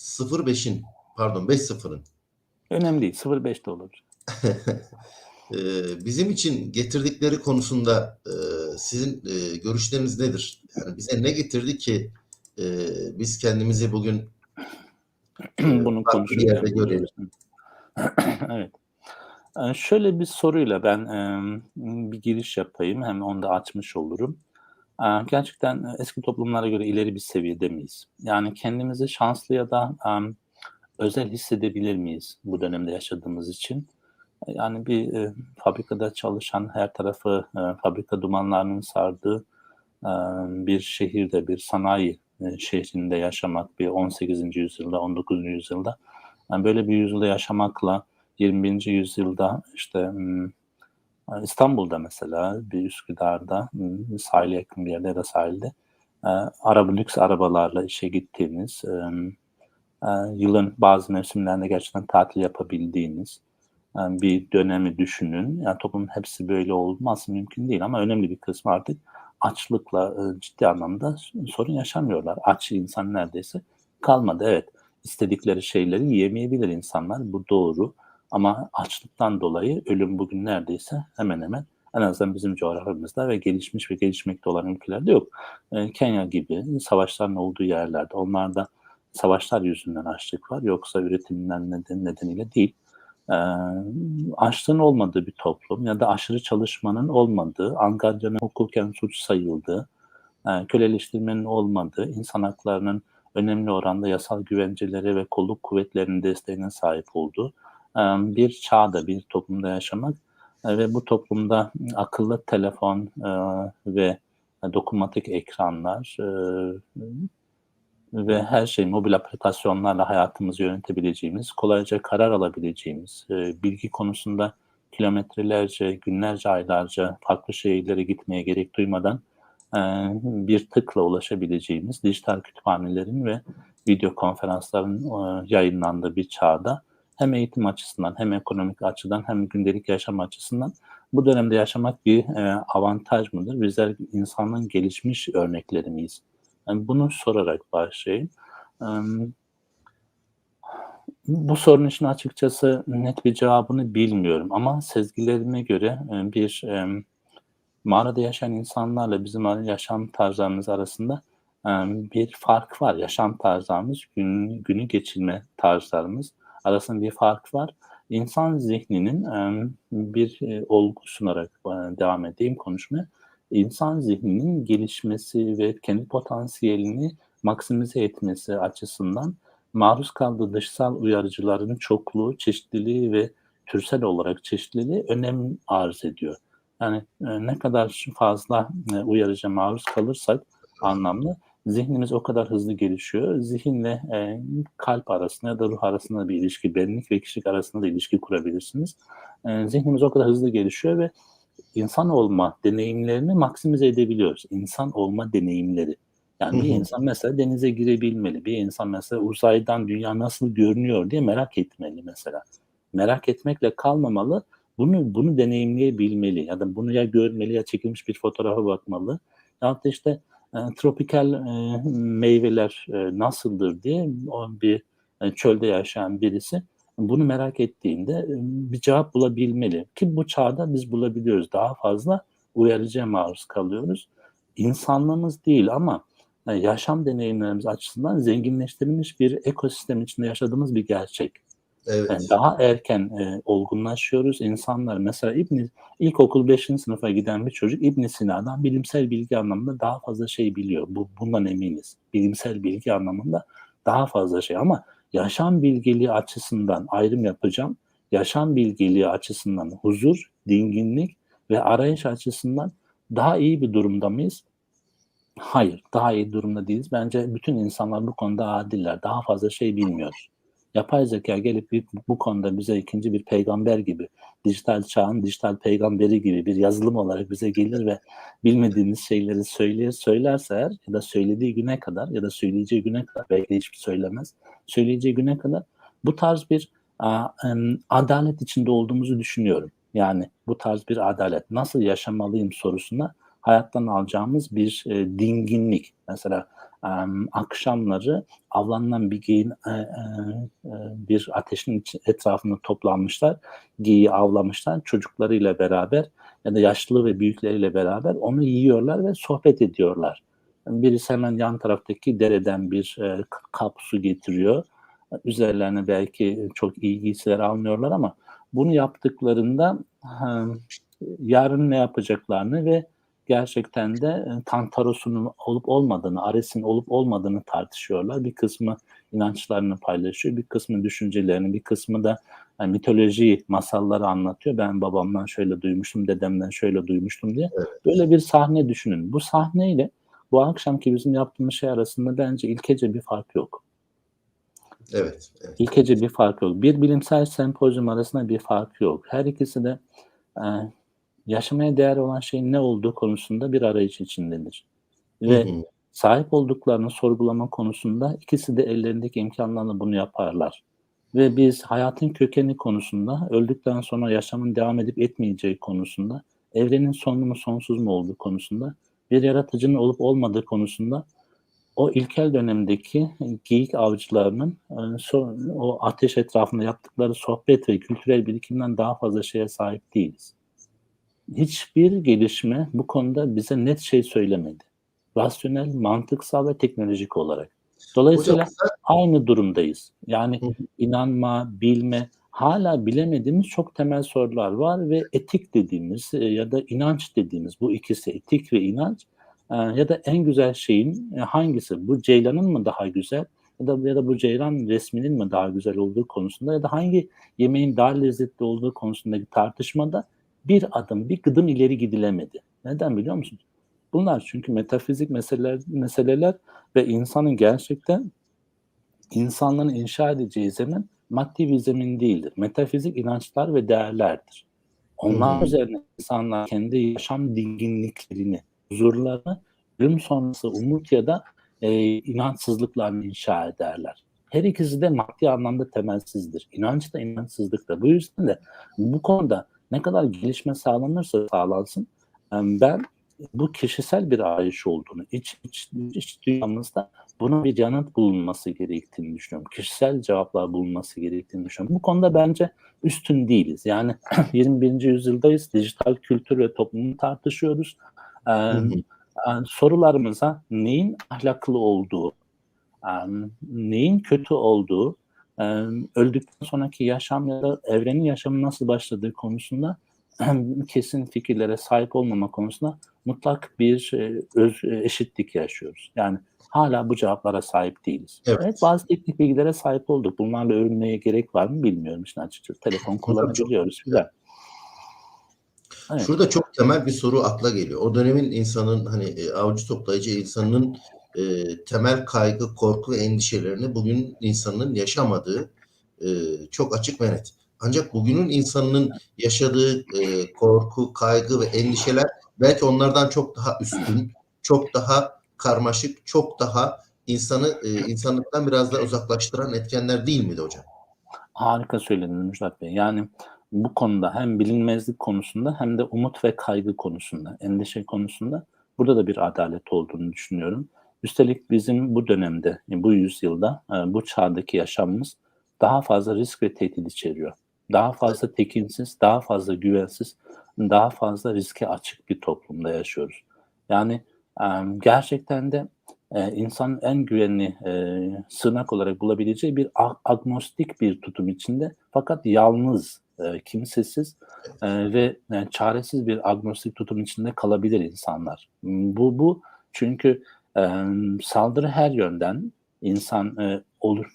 05'in pardon 5-0'ın Önemli değil. 0.5 de olur. e, bizim için getirdikleri konusunda e, sizin e, görüşleriniz nedir? Yani bize ne getirdi ki e, biz kendimizi bugün Bunu farklı bir yerde konuşurken görelim. evet. Ee, Şöyle bir soruyla ben bir giriş yapayım. Hem onu da açmış olurum. Gerçekten eski toplumlara göre ileri bir seviyede miyiz? Yani kendimizi şanslı ya da özel hissedebilir miyiz bu dönemde yaşadığımız için? Yani bir fabrikada çalışan her tarafı fabrika dumanlarının sardığı bir şehirde, bir sanayi şehrinde yaşamak, bir 18. yüzyılda, 19. yüzyılda yani böyle bir yüzyılda yaşamakla 21. yüzyılda işte İstanbul'da mesela bir Üsküdar'da sahile yakın bir yerde ya da sahilde e, araba lüks arabalarla işe gittiğiniz, e, e, yılın bazı mevsimlerinde gerçekten tatil yapabildiğiniz bir dönemi düşünün. Yani toplumun hepsi böyle olması mümkün değil ama önemli bir kısmı artık açlıkla ciddi anlamda sorun yaşamıyorlar. Aç insan neredeyse kalmadı. Evet istedikleri şeyleri yiyemeyebilir insanlar. Bu doğru. Ama açlıktan dolayı ölüm bugün neredeyse hemen hemen en azından bizim coğrafyamızda ve gelişmiş ve gelişmekte olan ülkelerde yok. E, Kenya gibi savaşların olduğu yerlerde onlarda savaşlar yüzünden açlık var. Yoksa üretimden neden, nedeniyle değil. E, açlığın olmadığı bir toplum ya da aşırı çalışmanın olmadığı, angaryanın hukuken suç sayıldığı, e, köleleştirmenin olmadığı, insan haklarının önemli oranda yasal güvenceleri ve kolluk kuvvetlerinin desteğine sahip olduğu bir çağda, bir toplumda yaşamak e, ve bu toplumda akıllı telefon e, ve dokunmatik ekranlar e, ve her şey mobil aplikasyonlarla hayatımızı yönetebileceğimiz, kolayca karar alabileceğimiz, e, bilgi konusunda kilometrelerce, günlerce, aylarca farklı şehirlere gitmeye gerek duymadan e, bir tıkla ulaşabileceğimiz dijital kütüphanelerin ve video konferansların e, yayınlandığı bir çağda hem eğitim açısından hem ekonomik açıdan hem gündelik yaşam açısından bu dönemde yaşamak bir e, avantaj mıdır? Bizler insanlığın gelişmiş örnekleri miyiz? Yani bunu sorarak başlayayım. E, bu sorunun için açıkçası net bir cevabını bilmiyorum ama sezgilerime göre e, bir e, mağarada yaşayan insanlarla bizim yaşam tarzlarımız arasında bir fark var. Yaşam tarzlarımız, gün, günü geçirme tarzlarımız arasında bir fark var. İnsan zihninin bir olgu sunarak devam edeyim konuşmaya. İnsan zihninin gelişmesi ve kendi potansiyelini maksimize etmesi açısından maruz kaldığı dışsal uyarıcıların çokluğu, çeşitliliği ve türsel olarak çeşitliliği önem arz ediyor. Yani ne kadar fazla uyarıcı maruz kalırsak anlamlı zihnimiz o kadar hızlı gelişiyor. Zihinle e, kalp arasında ya da ruh arasında bir ilişki, benlik ve kişilik arasında da ilişki kurabilirsiniz. E, zihnimiz o kadar hızlı gelişiyor ve insan olma deneyimlerini maksimize edebiliyoruz. İnsan olma deneyimleri. Yani bir insan mesela denize girebilmeli. Bir insan mesela uzaydan dünya nasıl görünüyor diye merak etmeli mesela. Merak etmekle kalmamalı. Bunu bunu deneyimleyebilmeli ya da bunu ya görmeli ya çekilmiş bir fotoğrafa bakmalı. Ya da işte tropikal e, meyveler e, nasıldır diye bir e, çölde yaşayan birisi bunu merak ettiğinde e, bir cevap bulabilmeli. Ki bu çağda biz bulabiliyoruz. Daha fazla uyarıcıya maruz kalıyoruz. İnsanlığımız değil ama e, yaşam deneyimlerimiz açısından zenginleştirilmiş bir ekosistem içinde yaşadığımız bir gerçek. Evet. Yani daha erken e, olgunlaşıyoruz. İnsanlar mesela İbn ilkokul 5. sınıfa giden bir çocuk İbn Sina'dan bilimsel bilgi anlamında daha fazla şey biliyor. Bu bundan eminiz. Bilimsel bilgi anlamında daha fazla şey ama yaşam bilgeliği açısından ayrım yapacağım. Yaşam bilgeliği açısından huzur, dinginlik ve arayış açısından daha iyi bir durumda mıyız? Hayır, daha iyi durumda değiliz. Bence bütün insanlar bu konuda adiller. Daha fazla şey bilmiyoruz yapay zeka gelip bir, bu konuda bize ikinci bir peygamber gibi, dijital çağın dijital peygamberi gibi bir yazılım olarak bize gelir ve bilmediğimiz şeyleri söyler, söylerse eğer ya da söylediği güne kadar ya da söyleyeceği güne kadar belki hiçbir söylemez, söyleyeceği güne kadar bu tarz bir a, em, adalet içinde olduğumuzu düşünüyorum. Yani bu tarz bir adalet nasıl yaşamalıyım sorusuna hayattan alacağımız bir e, dinginlik. Mesela akşamları avlanılan bir geyin e, e, e, bir ateşin etrafında toplanmışlar. Geyiği avlamışlar çocuklarıyla beraber ya da yaşlı ve büyükleriyle beraber onu yiyorlar ve sohbet ediyorlar. Birisi hemen yan taraftaki dereden bir kap su getiriyor. Üzerlerine belki çok iyi almıyorlar ama bunu yaptıklarında yarın ne yapacaklarını ve gerçekten de e, Tantaros'un olup olmadığını, Ares'in olup olmadığını tartışıyorlar. Bir kısmı inançlarını paylaşıyor, bir kısmı düşüncelerini, bir kısmı da yani mitoloji masalları anlatıyor. Ben babamdan şöyle duymuştum, dedemden şöyle duymuştum diye. Evet. Böyle bir sahne düşünün. Bu sahneyle bu akşamki bizim yaptığımız şey arasında bence ilkece bir fark yok. Evet. evet. İlkece bir fark yok. Bir bilimsel sempozyum arasında bir fark yok. Her ikisi de e, yaşamaya değer olan şeyin ne olduğu konusunda bir arayış içindedir. Ve Hı hı. sahip olduklarını sorgulama konusunda ikisi de ellerindeki imkanlarla bunu yaparlar. Ve biz hayatın kökeni konusunda, öldükten sonra yaşamın devam edip etmeyeceği konusunda, evrenin sonlu mu sonsuz mu olduğu konusunda, bir yaratıcının olup olmadığı konusunda o ilkel dönemdeki geyik avcılarının e, o ateş etrafında yaptıkları sohbet ve kültürel birikimden daha fazla şeye sahip değiliz. Hiçbir gelişme bu konuda bize net şey söylemedi. Rasyonel, mantıksal ve teknolojik olarak. Dolayısıyla Hocam aynı durumdayız. Yani Hı hı. inanma, bilme, hala bilemediğimiz çok temel sorular var ve etik dediğimiz e, ya da inanç dediğimiz bu ikisi etik ve inanç e, ya da en güzel şeyin e, hangisi? Bu ceylanın mı daha güzel ya da ya da bu ceylan resminin mi daha güzel olduğu konusunda ya da hangi yemeğin daha lezzetli olduğu konusundaki tartışmada bir adım, bir gıdım ileri gidilemedi. Neden biliyor musunuz? Bunlar çünkü metafizik meseleler, meseleler ve insanın gerçekten insanların inşa edeceği zemin maddi bir zemin değildir. Metafizik inançlar ve değerlerdir. Onlar hı. üzerine insanlar kendi yaşam dinginliklerini, huzurlarını, ölüm sonrası umut ya da e, inançsızlıklarını inşa ederler. Her ikisi de maddi anlamda temelsizdir. İnanç da inançsızlık da. Bu yüzden de bu konuda ne kadar gelişme sağlanırsa sağlansın ben bu kişisel bir arayış olduğunu, iç, iç, iç dünyamızda buna bir yanıt bulunması gerektiğini düşünüyorum. Kişisel cevaplar bulunması gerektiğini düşünüyorum. Bu konuda bence üstün değiliz. Yani 21. yüzyıldayız. Dijital kültür ve toplumu tartışıyoruz. Ee, Hı hı. sorularımıza neyin ahlaklı olduğu, neyin kötü olduğu, öldükten sonraki yaşam ya da evrenin yaşamı nasıl başladığı konusunda kesin fikirlere sahip olmama konusunda mutlak bir e, öz e, eşitlik yaşıyoruz. Yani hala bu cevaplara sahip değiliz. Evet. Evet, bazı teknik bilgilere sahip olduk. Bunlarla övünmeye gerek var mı bilmiyorum işte açıkçası. Telefon kullanabiliyoruz. Güzel. Evet. Şurada çok temel bir soru akla geliyor. O dönemin insanın hani e, avcı toplayıcı insanın e, temel kaygı, korku ve endişelerini bugün insanın yaşamadığı e, çok açık ve net. Ancak bugünün insanının yaşadığı e, korku, kaygı ve endişeler belki onlardan çok daha üstün, çok daha karmaşık, çok daha insanı e, insanlıktan biraz daha uzaklaştıran etkenler değil miydi hocam? Harika söyledin Müjdat Bey. Yani bu konuda hem bilinmezlik konusunda hem de umut ve kaygı konusunda, endişe konusunda burada da bir adalet olduğunu düşünüyorum. Üstelik bizim bu dönemde, bu yüzyılda, e, bu çağdaki yaşamımız daha fazla risk ve tehdit içeriyor. Daha fazla tekinsiz, daha fazla güvensiz, daha fazla riske açık bir toplumda yaşıyoruz. Yani e, gerçekten de e, insanın en güvenli sığınak olarak bulabileceği bir ag- agnostik bir tutum içinde fakat yalnız, kimsesiz ve çaresiz bir agnostik tutum içinde kalabilir insanlar. Bu bu çünkü e, saldırı her yönden insan e, olur.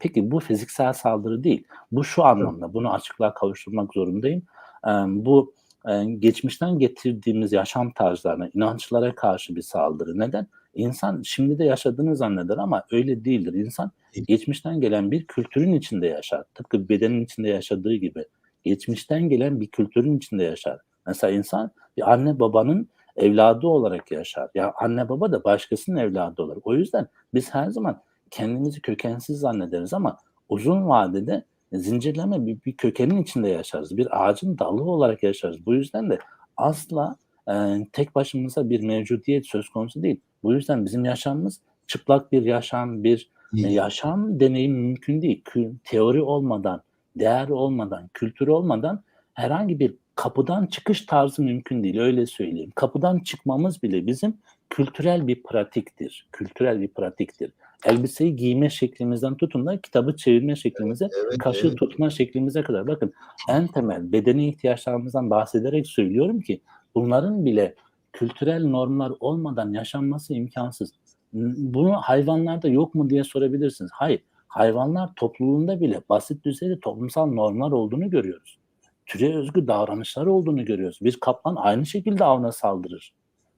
Peki, bu fiziksel saldırı değil. Bu şu anlamda. Bunu açıklığa kavuşturmak zorundayım. E, bu e, geçmişten getirdiğimiz yaşam tarzlarına, inançlara karşı bir saldırı. Neden? İnsan şimdi de yaşadığını zanneder ama öyle değildir. İnsan geçmişten gelen bir kültürün içinde yaşar. Tıpkı bedenin içinde yaşadığı gibi. Geçmişten gelen bir kültürün içinde yaşar. Mesela insan bir anne babanın evladı olarak yaşar. Ya anne baba da başkasının evladı olur. O yüzden biz her zaman kendimizi kökensiz zannederiz ama uzun vadede zincirleme bir, bir kökenin içinde yaşarız. Bir ağacın dalı olarak yaşarız. Bu yüzden de asla e, tek başımıza bir mevcudiyet söz konusu değil. Bu yüzden bizim yaşamımız çıplak bir yaşam, bir e, yaşam deneyimi mümkün değil. Kü teori olmadan, değer olmadan, kültür olmadan herhangi bir kapıdan çıkış tarzı mümkün değil, öyle söyleyeyim. Kapıdan çıkmamız bile bizim kültürel bir pratiktir, kültürel bir pratiktir. Elbiseyi giyme şeklimizden tutun da kitabı çevirme şeklimize, Evet, kaşığı evet. tutma şeklimize kadar. Bakın en temel bedeni ihtiyaçlarımızdan bahsederek söylüyorum ki bunların bile kültürel normlar olmadan yaşanması imkansız. Bunu hayvanlarda yok mu diye sorabilirsiniz. Hayır. Hayvanlar topluluğunda bile basit düzeyde toplumsal normlar olduğunu görüyoruz. Türe özgü davranışlar olduğunu görüyoruz. Bir kaplan aynı şekilde avına saldırır.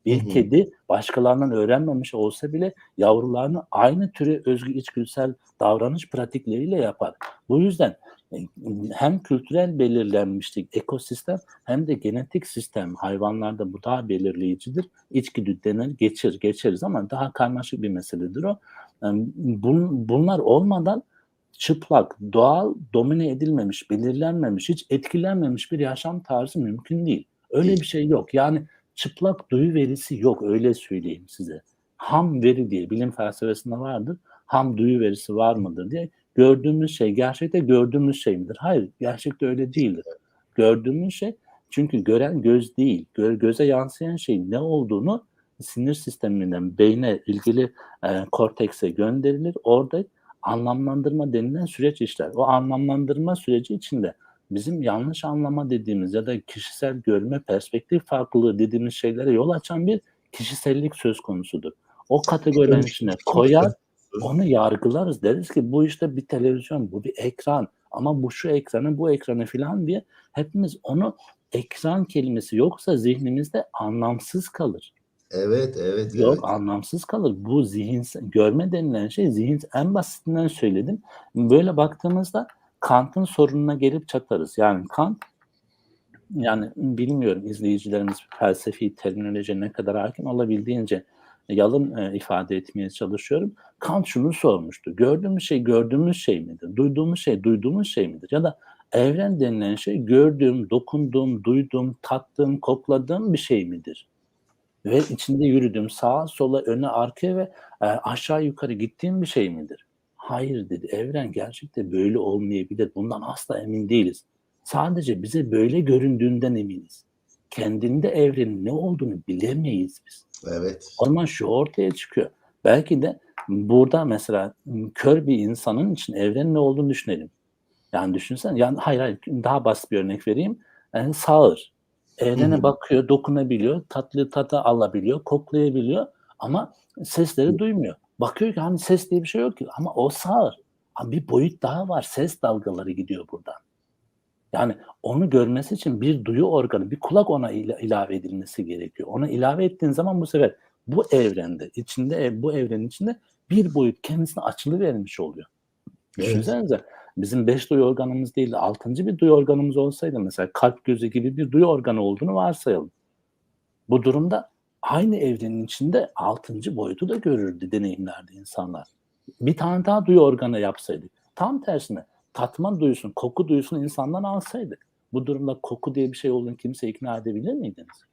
Bir Hı hı. kedi başkalarından öğrenmemiş olsa bile yavrularını aynı türe özgü içgüdüsel davranış pratikleriyle yapar. Bu yüzden e, hem kültürel belirlenmişlik ekosistem hem de genetik sistem hayvanlarda bu daha belirleyicidir. İçgüdü denir, geçir, geçeriz ama daha karmaşık bir meseledir o. Yani bun- bunlar olmadan çıplak, doğal, domine edilmemiş, belirlenmemiş, hiç etkilenmemiş bir yaşam tarzı mümkün değil. Öyle bir şey yok. Yani çıplak duyu verisi yok öyle söyleyeyim size. Ham veri diye bilim felsefesinde vardır. Ham duyu verisi var mıdır diye. Gördüğümüz şey gerçekte gördüğümüz şey midir? Hayır, gerçekte öyle değildir. Gördüğümüz şey çünkü gören göz değil. Gö- göze yansıyan şey ne olduğunu sinir sisteminden beyne ilgili e, kortekse gönderilir. Orada anlamlandırma denilen süreç işler. O anlamlandırma süreci içinde bizim yanlış anlama dediğimiz ya da kişisel görme perspektif farklılığı dediğimiz şeylere yol açan bir kişisellik söz konusudur. O kategorilerin içine koyar, onu yargılarız. Deriz ki bu işte bir televizyon, bu bir ekran ama bu şu ekranı, bu ekranı filan diye hepimiz onu ekran kelimesi yoksa zihnimizde anlamsız kalır. Evet, evet, Yok evet. anlamsız kalır. Bu zihin görme denilen şey zihin en basitinden söyledim. Böyle baktığımızda Kant'ın sorununa gelip çatarız. Yani Kant yani bilmiyorum izleyicilerimiz felsefi terminoloji ne kadar hakim olabildiğince yalın e, ifade etmeye çalışıyorum. Kant şunu sormuştu. Gördüğümüz şey gördüğümüz şey midir? Duyduğumuz şey duyduğumuz şey midir? Ya da evren denilen şey gördüğüm, dokunduğum, duyduğum, tattığım, kokladığım bir şey midir? Ve içinde yürüdüğüm sağa sola öne arkaya ve e, aşağı yukarı gittiğim bir şey midir? Hayır dedi. Evren gerçekte böyle olmayabilir. Bundan asla emin değiliz. Sadece bize böyle göründüğünden eminiz. Kendinde evrenin ne olduğunu bilemeyiz biz. Evet. O zaman şu ortaya çıkıyor. Belki de burada mesela kör bir insanın için evrenin ne olduğunu düşünelim. Yani düşünsen, yani hayır hayır daha basit bir örnek vereyim. Yani sağır. Evrene bakıyor, dokunabiliyor, tatlı tadı alabiliyor, koklayabiliyor ama sesleri duymuyor. Bakıyor ki hani ses diye bir şey yok ki ama o sağır. Ama bir boyut daha var. Ses dalgaları gidiyor buradan. Yani onu görmesi için bir duyu organı, bir kulak ona ila- ilave edilmesi gerekiyor. Ona ilave ettiğin zaman bu sefer bu evrende, içinde bu evrenin içinde bir boyut kendisine açılı vermiş oluyor. Evet. Bizim beş duyu organımız değil de altıncı bir duyu organımız olsaydı mesela kalp gözü gibi bir duyu organı olduğunu varsayalım. Bu durumda aynı evrenin içinde altıncı boyutu da görürdü deneyimlerde insanlar. Bir tane daha duyu organı yapsaydık. Tam tersine tatma duyusunu, koku duyusunu insandan alsaydık. Bu durumda koku diye bir şey olduğunu kimse ikna edebilir miydiniz?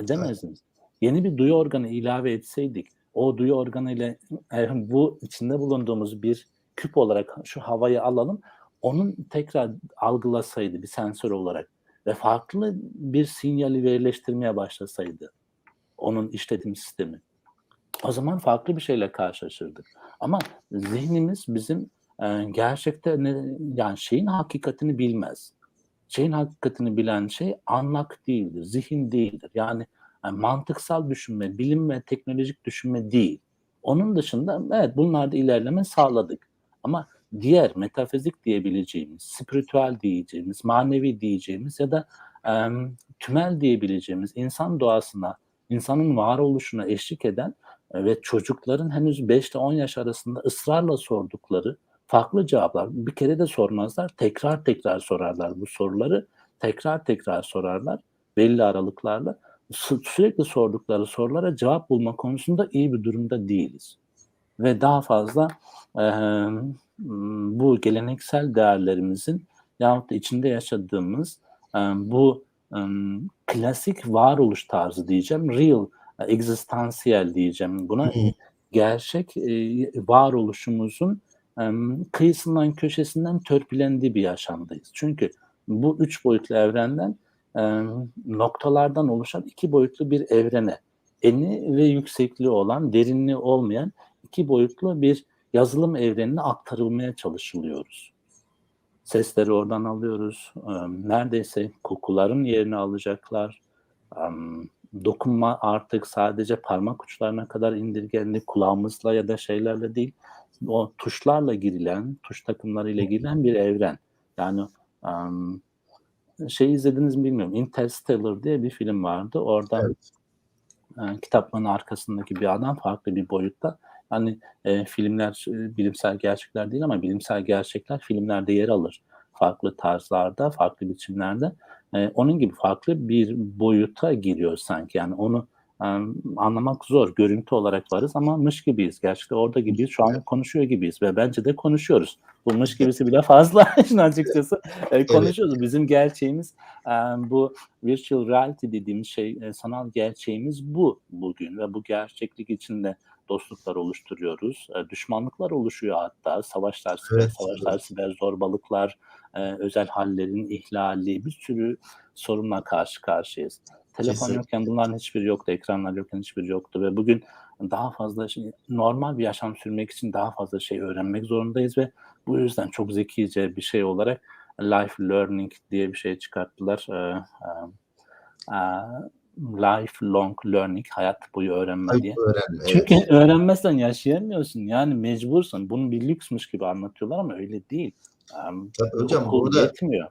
Edemezdiniz. Yeni bir duyu organı ilave etseydik, o duyu organı ile e, bu içinde bulunduğumuz bir küp olarak şu havayı alalım, onun tekrar algılasaydı bir sensör olarak ve farklı bir sinyali verileştirmeye başlasaydı onun işletim sistemi. O zaman farklı bir şeyle karşılaşırdık. Ama zihnimiz bizim e, gerçekte ne, yani şeyin hakikatini bilmez. Şeyin hakikatini bilen şey anlak değildir, zihin değildir. Yani, yani mantıksal düşünme, bilim ve teknolojik düşünme değil. Onun dışında evet bunlarda ilerleme sağladık. Ama diğer metafizik diyebileceğimiz, spiritüel diyeceğimiz, manevi diyeceğimiz ya da e, tümel diyebileceğimiz insan doğasına, insanın varoluşuna eşlik eden e, ve çocukların henüz 5 ile 10 yaş arasında ısrarla sordukları farklı cevaplar. Bir kere de sormazlar, tekrar tekrar sorarlar bu soruları. Tekrar tekrar sorarlar belli aralıklarla. Sü- Sürekli sordukları sorulara cevap bulma konusunda iyi bir durumda değiliz. Ve daha fazla e, bu geleneksel değerlerimizin yahut da içinde yaşadığımız e, bu e, klasik varoluş tarzı diyeceğim, real, existansiyel diyeceğim buna. Hı hı. gerçek e, varoluşumuzun e, kıyısından köşesinden törpülendiği bir yaşamdayız. Çünkü bu üç boyutlu evrenden e, noktalardan oluşan iki boyutlu bir evrene, eni ve yüksekliği olan, derinliği olmayan iki boyutlu bir yazılım evrenine aktarılmaya çalışılıyoruz. Sesleri oradan alıyoruz. E, neredeyse kokuların yerini alacaklar. E, dokunma artık sadece parmak uçlarına kadar indirgendi. Kulağımızla ya da şeylerle değil. O tuşlarla girilen, tuş takımlarıyla girilen bir evren. Yani şey izlediniz mi bilmiyorum. Interstellar diye bir film vardı. Orada Evet. kitapların arkasındaki bir adam farklı bir boyutta. Hani e, filmler e, bilimsel gerçekler değil ama bilimsel gerçekler filmlerde yer alır. Farklı tarzlarda, farklı biçimlerde. E, onun gibi farklı bir boyuta giriyor sanki. Yani onu anlamak zor. Görüntü olarak varız ama mış gibiyiz. Gerçekten orada gibiyiz. Şu an konuşuyor gibiyiz ve bence de konuşuyoruz. Bu mış gibisi bile fazla açıkçası. E, konuşuyoruz. Bizim gerçeğimiz e, bu virtual reality dediğimiz şey e, sanal gerçeğimiz bu bugün ve bu gerçeklik içinde dostluklar oluşturuyoruz. E, düşmanlıklar oluşuyor hatta. Savaşlar, siber Evet, savaşlar, evet. siber zorbalıklar, e, özel hallerin ihlali, bir sürü sorunla karşı karşıyayız. Telefon Kesinlikle. yokken bunların hiçbiri yoktu, ekranlar yokken hiçbiri yoktu ve bugün daha fazla şey, normal bir yaşam sürmek için daha fazla şey öğrenmek zorundayız ve bu yüzden çok zekice bir şey olarak life learning diye bir şey çıkarttılar. Ee, e, e, lifelong learning, hayat boyu öğrenme diye. Öğrenme. Çünkü Evet. öğrenmezsen yaşayamıyorsun. Yani mecbursun. Bunu bir lüksmüş gibi anlatıyorlar ama öyle değil. Tabii hocam burada yetmiyor.